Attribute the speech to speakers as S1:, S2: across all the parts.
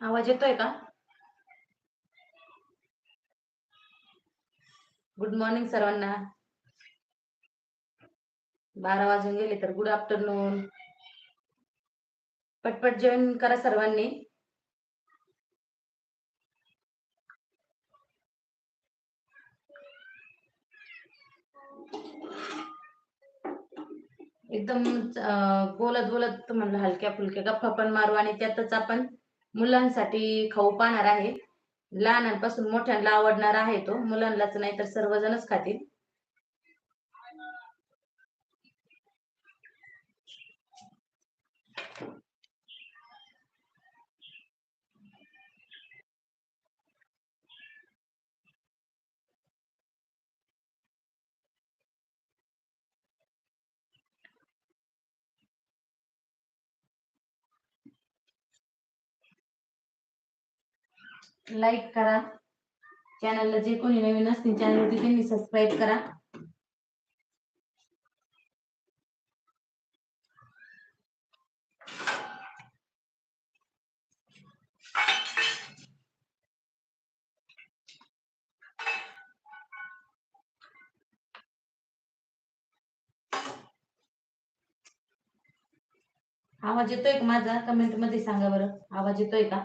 S1: आवाज येतोय का? गुड मॉर्निंग सर्वांना. बारा वाजून गेले तर गुड आफ्टरनून पटपट जेवण करा सर्वांनी. एकदम बोलत बोलत म्हणलं हलक्या फुलक्या गप्पा पण मारू आणि त्यातच आपण मुलांसाठी खाऊ पाहणार आहे. लहानांपासून मोठ्यांना आवडणार आहे तो. मुलांनाच नाही तर सर्वजणच खातील. लाईक करा. चॅनलला जे कोणी नवीन असतील चॅनल त्यांनी सबस्क्राईब करा. आवाज येतोय का माझा? कमेंटमध्ये सांगा बरं. आवाज येतोय का?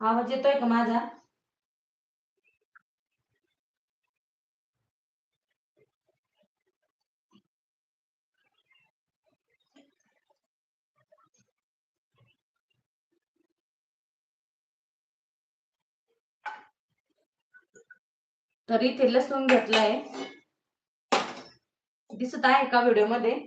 S1: आवाज येतोय का माझा? तरी इथे लसूण घेतलाय. दिसत आहे का व्हिडिओमध्ये?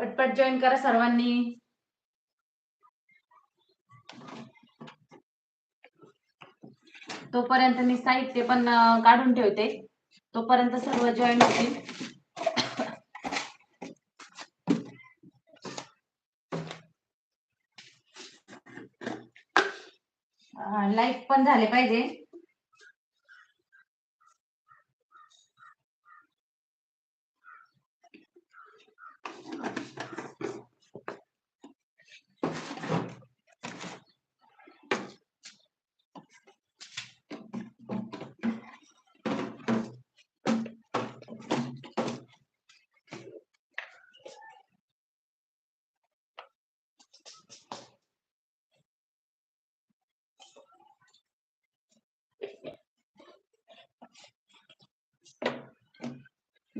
S1: पटपट जॉईन करा सर्वांनी. तोपर्यंत मी साहित्य पण काढून ठेवते. तोपर्यंत सर्व जॉईन होतील. लाईक पण झाले पाहिजे.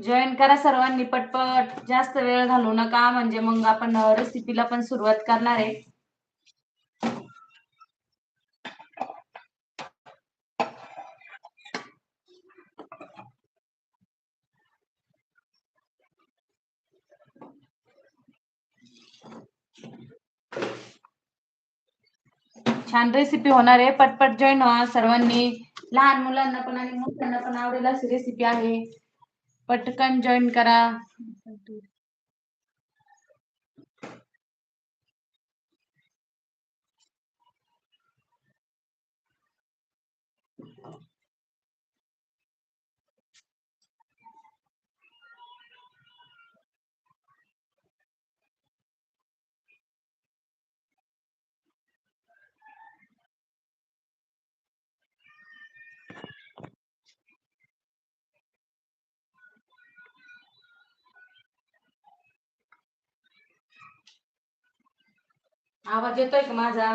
S1: जॉईन करा सर्वांनी पटपट. जास्त वेळ घालू नका म्हणजे मग आपण रेसिपीला पण सुरुवात करणार आहे. छान रेसिपी होणार आहे. पटपट जॉईन व्हा सर्वांनी. लहान मुलांना पण आणि मोठ्यांना पण आवडेल अशी रेसिपी आहे. पटकन जॉईन करा. आवाज येतोय का माझा?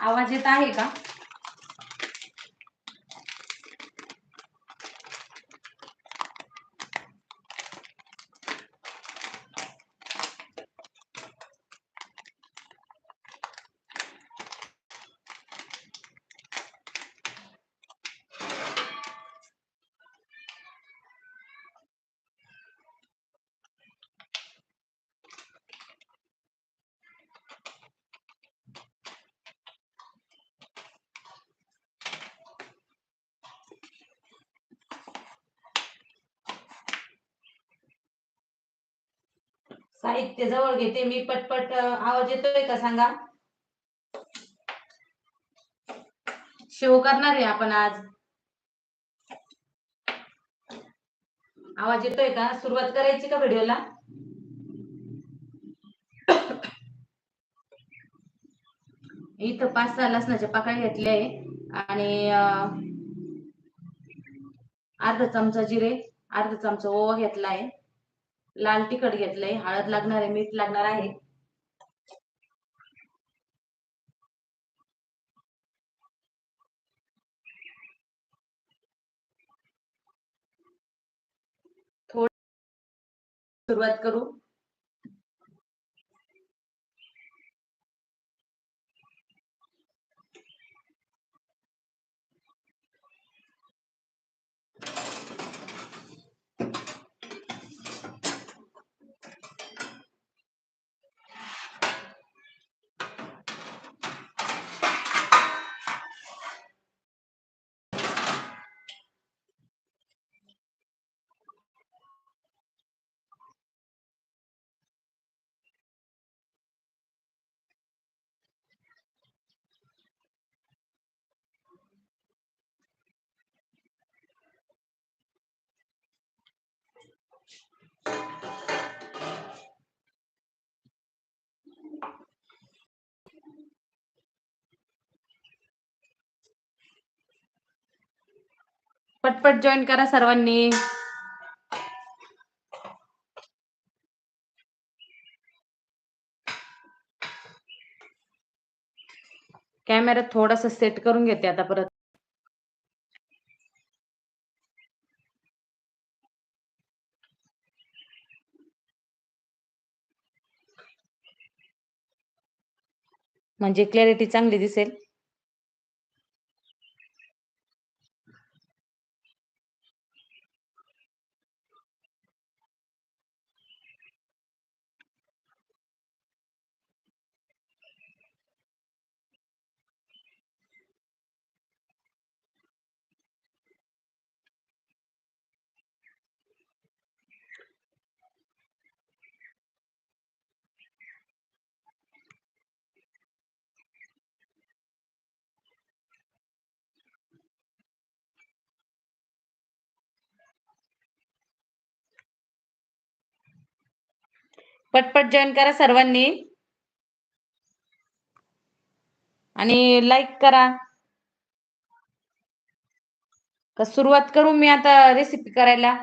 S1: आवाज येत आहे का? साहित्य जवळ घेते. मी पटपट आवाज येतोय का सांगा? शेव करणार आहे आपण आज. आवाज येतोय का? सुरुवात करायची का व्हिडिओला? इथं पाच सहा लसणाच्या पाकळ्या घेतल्या आहे. आणि अर्धा चमचा जिरे अर्धा चमचा ओवा घेतला आहे. लाल तिखट घेतलंय हळद लागणार आहे मीठ लागणार आहे. सुरुवात करू. पटपट जॉईन करा सर्वांनी. कॅमेरा थोडासा सेट करून घेते आता परत. म्हणजे क्लॅरिटी चांगली दिसेल. पटपट जॉईन करा सर्वांनी. आणि लाईक करा. का सुरुवात करू मी आता रेसिपी करायला?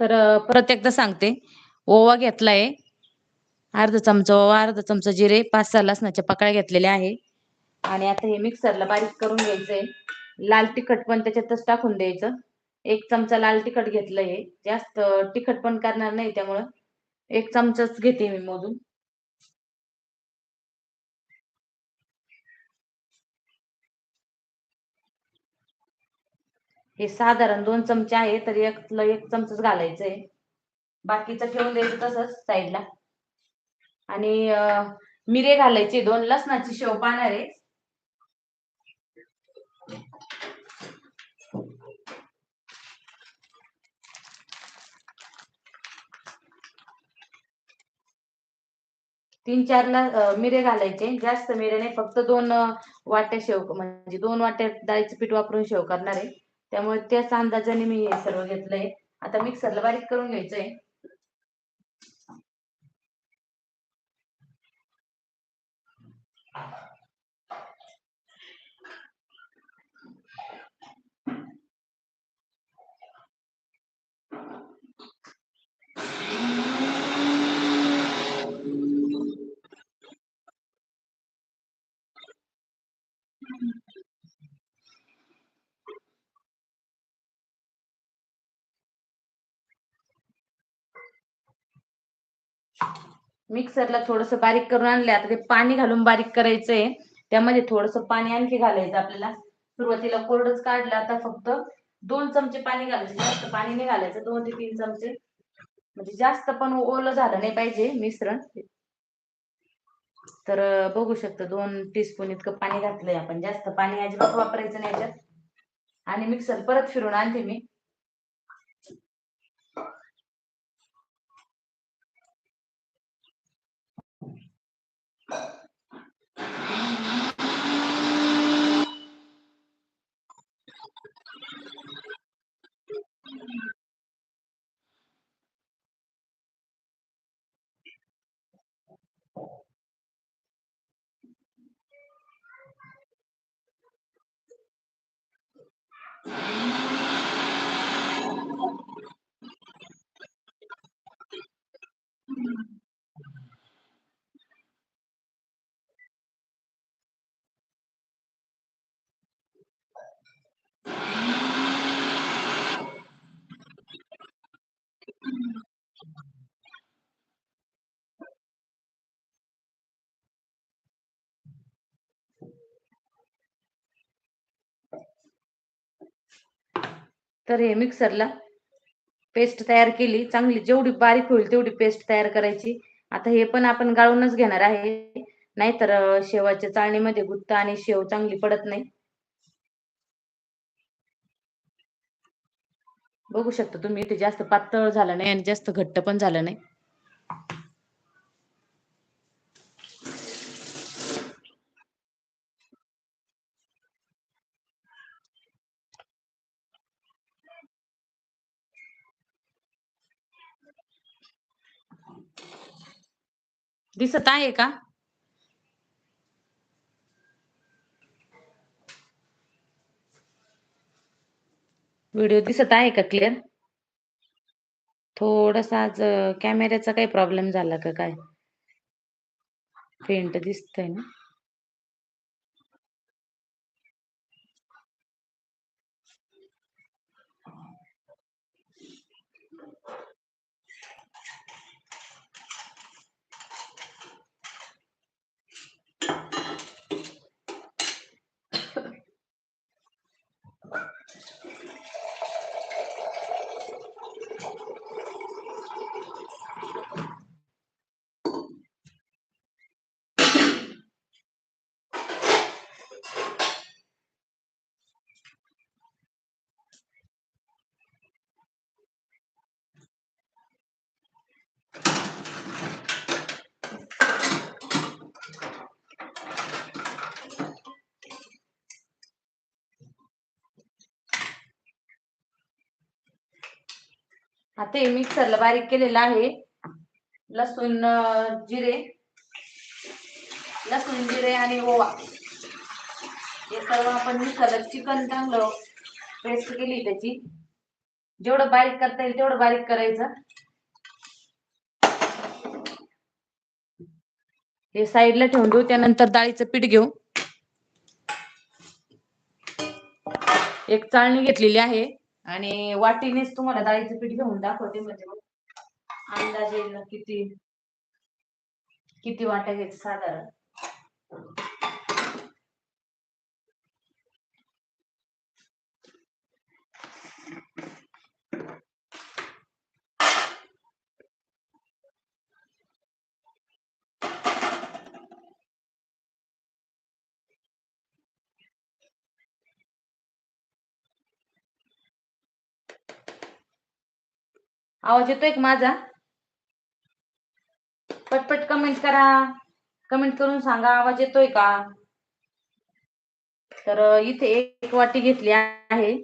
S1: तर परत एकदा सांगते. ओवा घेतलाय. अर्धा चमचा ओवा अर्धा चमचा जिरे पाच सहा लसणाच्या पकळ्या घेतलेल्या आहे. आणि आता हे मिक्सरला बारीक करून घ्यायचंय. लाल तिखट पण त्याच्यातच टाकून द्यायचं. एक चमचा लाल तिखट घेतलंय. जास्त तिखट पण करणार नाही त्यामुळं. एक चमचाच घेते मी मोजून. हे साधारण दोन चमचे आहे तर एक चमचाच घालायचंय. बाकीचं ठेवून द्यायचं तसंच साईडला. आणि मिरे घालायचे दोन लसणाची शेव पाहणार आहे. तीन चार ला मिरे घालायचे. जास्त मिरे नाही फक्त दोन वाट्या शेव म्हणजे दोन वाट्या डाळीचं पीठ वापरून शेव करणार आहे. त्यामुळे त्याच अंदाजाने मी हे सर्व घेतलंय. आता मिक्सरला बारीक करून घ्यायचंय. मिक्सरला थोडस बारीक करून आणले आता ते पाणी घालून बारीक करायचंय. त्यामध्ये थोडस पाणी आणखी घालायचं आपल्याला. सुरुवातीला कोरडच काढलं आता फक्त दोन चमचे पाणी घालायचे. जास्त पाणी नाही घालायचं. दोन ते तीन चमचे. म्हणजे जास्त पण ओलं झालं नाही पाहिजे मिश्रण. तर बघू शकतो दोन टीस्पून इतकं पाणी घातलंय आपण. जास्त पाणी अजिबात वापरायचं नाही याच्यात. आणि मिक्सर परत फिरून आणते मी. तर हे मिक्सरला पेस्ट तयार केली. चांगली जेवढी बारीक होईल तेवढी पेस्ट तयार करायची. आता हे पण आपण गाळूनच घेणार आहे. नाहीतर शेवाच्या चाळणीमध्ये गुत्त आणि शेव चांगली पडत नाही. बघू शकता तुम्ही इथे जास्त पातळ झालं नाही आणि जास्त घट्ट पण झालं नाही. दिसत आहे का? व्हिडिओ दिसत आहे का क्लिअर थोडासा आज कॅमेऱ्याचा काही प्रॉब्लेम झाला का काय? फेंट दिसतंय ना? आता हे मिक्सरला बारीक केलेलं आहे. लसूण जिरे लसूण जिरे आणि ओवा. हे सर्व आपण मिक्सरला चिकन चांगलं पेस्ट केली त्याची. जेवढं बारीक करता येईल तेवढं बारीक करायचं. हे साईडला ठेवून देऊ त्यानंतर डाळीचं पीठ घेऊ. एक चाळणी घेतलेली आहे. आणि वाटीनेच तुम्हाला डाळीचं पीठ घेऊन दाखवते म्हणजे मग अंदाज येईल किती किती वाट्या घ्यायचं साधारण. आवाज येतोय का माझा? पटपट कमेंट करा. कमेंट करून सांगा आवाज येतोय का? तर इथे एक वाटी घेतली आहे.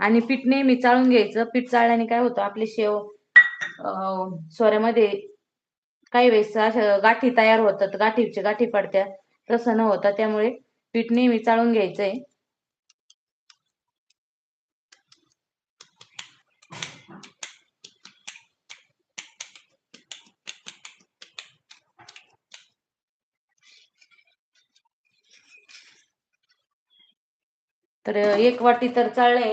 S1: आणि पीठ नेहमी चाळून घ्यायचं. पीठ चाळल्याने काय होतं आपले शेव सोऱ्यामध्ये काही वेळेस अशा गाठी तयार होतात. गाठीचे गाठी पडतात. तसं न होता त्यामुळे पीठ नेहमी चाळून घ्यायचंय. तर एक वाटी तर चालले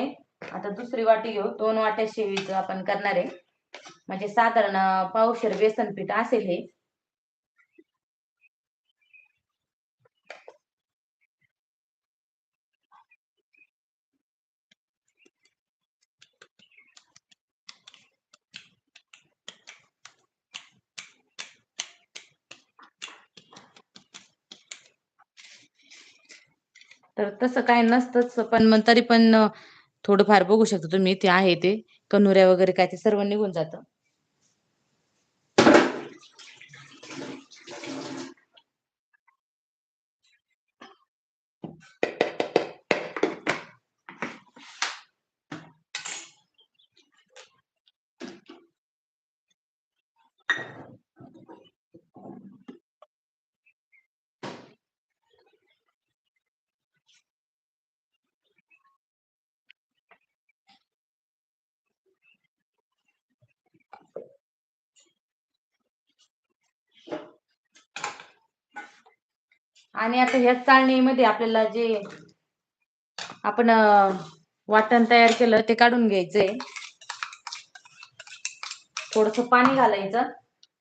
S1: आता दुसरी वाटी घेऊ. दोन वाट्या शेवीचं आपण करणार आहे. म्हणजे साधारण पावशेर बेसन पीठ असेल हे. तर तसं काय नसतंच पण मग तरी पण थोडंफार बघू शकता तुम्ही ते आहे ते. कनुऱ्या वगैरे काय ते सर्व निघून जातं. आणि आता ह्या चाळणीमध्ये आपल्याला जे आपण वाटण तयार केलं ते काढून घ्यायचंय. थोडस पाणी घालायचं.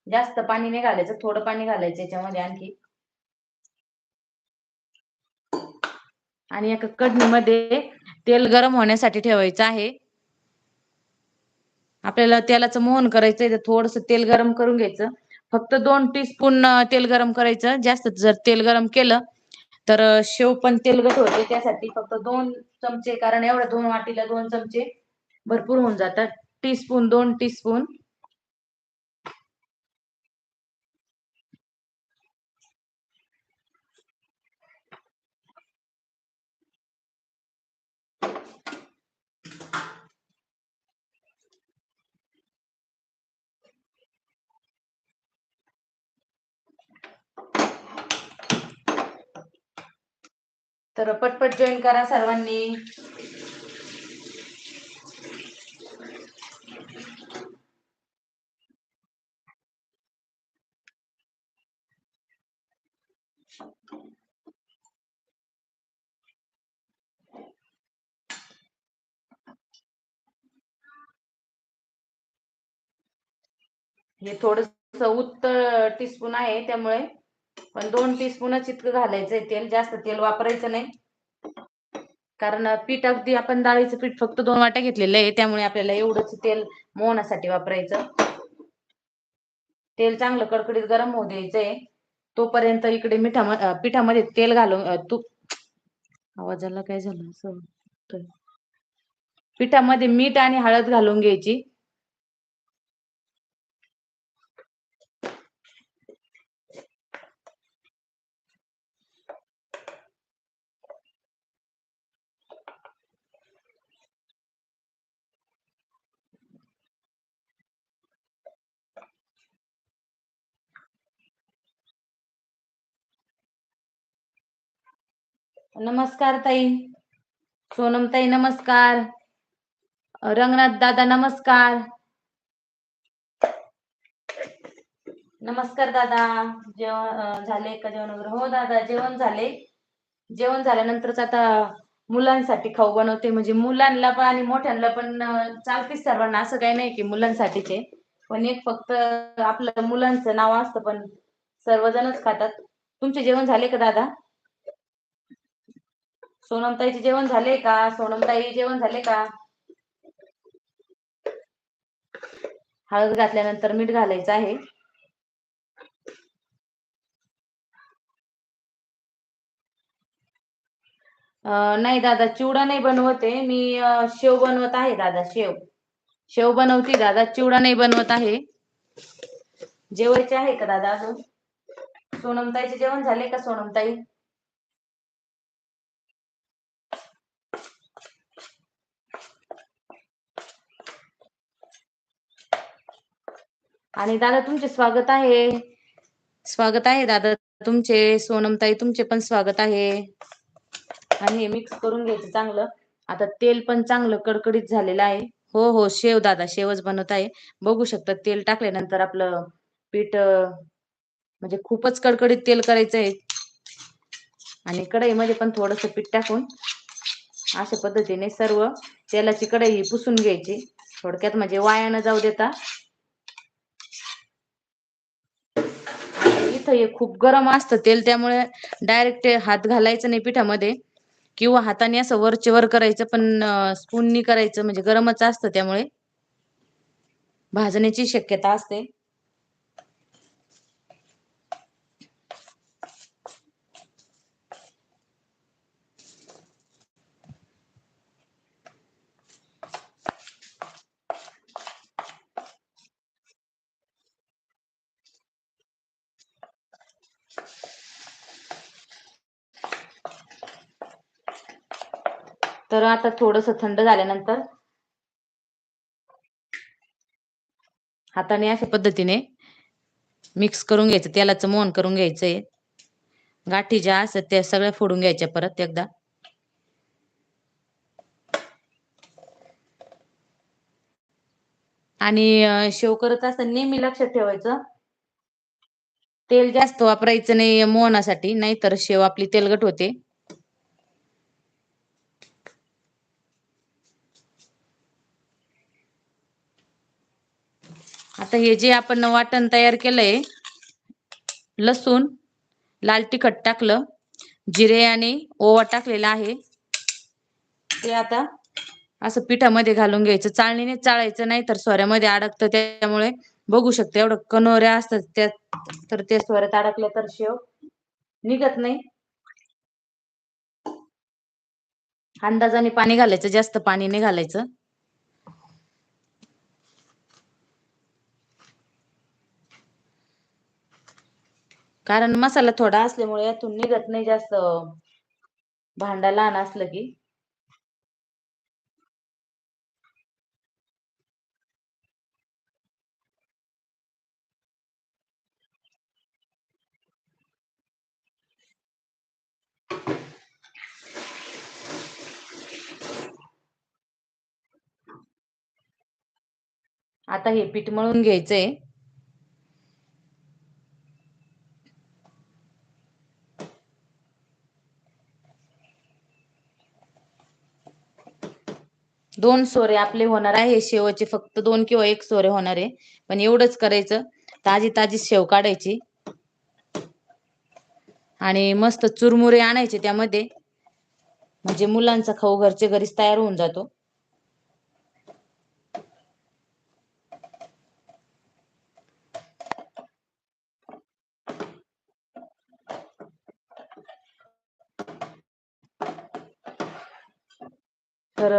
S1: जास्त पाणी नाही घालायचं थोडं पाणी घालायचं याच्यामध्ये आणखी. आणि एका कडणीमध्ये तेल गरम होण्यासाठी ठेवायचं आहे. आपल्याला तेलाचं मोहन करायचंय तर थोडस तेल गरम करून घ्यायचं. फक्त दोन टीस्पून तेल गरम करायचं. जास्त जर तेल गरम केलं तर शेव पण तेलगट होते. त्यासाठी फक्त दोन चमचे कारण एवढ्या दोन वाटीला दोन चमचे भरपूर होऊन जातात. टीस्पून दोन टीस्पून तर पटपट जॉईन करा सर्वांनी. हे थोडस उत्तर टीस्पून आहे त्यामुळे पण दोन टीस्पूनच इतकं घालायचंय तेल जास्त तेल वापरायचं नाही. कारण पीठ अगदी आपण डाळीचं पीठ फक्त दोन वाट्या घेतलेलं आहे त्यामुळे आपल्याला एवढंच तेल मोहनासाठी वापरायचं. तेल चांगलं कडकडीत गरम होऊ द्यायचंय. तोपर्यंत इकडे मिठा पिठामध्ये तेल घालून तूप आवाजाला काय झालं असं पिठामध्ये मीठ आणि हळद घालून घ्यायची. नमस्कार ताई. सोनम ताई नमस्कार. रंगनाथ दादा नमस्कार. नमस्कार दादा. जेवण झाले का जेवण वगैरे हो दादा जेवण झाले. जेवण झाल्यानंतरच आता मुलांसाठी खाऊ बनवते. म्हणजे मुलांना पण आणि मोठ्यांना पण अं, चालतेच सर्वांना. असं काही नाही की मुलांसाठीचे. पण एक फक्त आपलं मुलांचं नाव असतं पण सर्वजणच खातात. तुमचे जेवण झाले का दादा? सोनमताईचे जेवण झाले का? सोनमताई जेवण झाले का? हळद घातल्यानंतर मीठ घालायचं आहे. नाही दादा चिवडा नाही बनवत. आहे मी शेव बनवत आहे दादा शेव. शेव बनवते दादा चिवडा नाही बनवत आहे. जेवायचे आहे का दादा अजून? सोनमताईचे जेवण झाले का सोनमताई? आणि दादा तुमचे स्वागत आहे. स्वागत आहे दादा तुमचे. सोनमताई तुमचे पण स्वागत आहे. आणि हे मिक्स करून घ्यायचं चांगलं. आता तेल पण चांगलं कडकडीत झालेलं आहे. हो हो शेव दादा शेवच बनवत आहे. बघू शकता तेल टाकल्यानंतर आपलं पीठ म्हणजे खूपच कडकडीत तेल करायचं आहे. आणि कढईमध्ये पण थोडस पीठ टाकून अशा पद्धतीने सर्व तेलाची कढई पुसून घ्यायची. थोडक्यात म्हणजे वाया न जाऊ देता इथं हे खूप गरम असतं तेल त्यामुळे डायरेक्ट हात घालायचं नाही पिठामध्ये किंवा हाताने असं वरचे वर करायचं पण स्पूननी करायचं म्हणजे गरमच असतं त्यामुळे. भाजण्याची शक्यता असते. तर आता थोडस थंड झाल्यानंतर हाताने अशा पद्धतीने मिक्स करून घ्यायचं तेलाचं मोहन करून घ्यायचंय. गाठी ज्या असतात त्या सगळ्या फोडून घ्यायच्या परत एकदा. आणि शेव करत असताना नेहमी लक्षात ठेवायचं. तेल जास्त वापरायचं नाही मोहनासाठी नाहीतर शेव आपली तेलकट होते. आता हे जे आपण वाटण तयार केलंय लसूण लाल तिखट टाकलं जिरे आणि ओवा टाकलेला आहे. ते आता असं पिठामध्ये घालून घ्यायचं. चाळणीने चाळायचं नाही तर सोऱ्यामध्ये अडकतं त्यामुळे बघू शकते एवढं कनोऱ्या असतात त्यात तर ते सोऱ्यात अडकल्या तर शेव निघत नाही. अंदाजाने पाणी घालायचं जास्त पाणी नाही घालायचं. कारण मसाला थोडा असल्यामुळे यातून निघत नाही जास्त. भांडा लहान असलं की. आता हे पीठ मळून घ्यायचंय. दोन सोरे आपले होणार आहे. शेवचे फक्त दोन किंवा एक सोरे होणार आहे. पण एवढंच करायचं. ताजी ताजी शेव काढायची. आणि मस्त चुरमुरे आणायचे त्यामध्ये. म्हणजे मुलांचा खाऊ घरचे घरीच तयार होऊन जातो. तर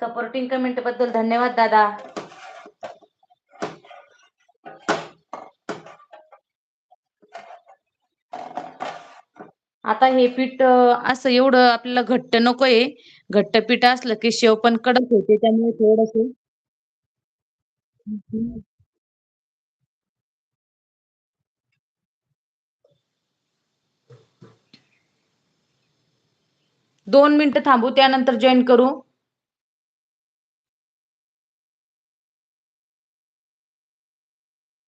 S1: सपोर्टिंग कमेंटबद्दल धन्यवाद दादा आता हे पीठ असं एवढं आपल्याला घट्ट नकोय. घट्ट पीठ असलं की शेव पण कडक होते. त्यामुळे थोडस दोन मिनिटं थांबू त्यानंतर जॉइन करू.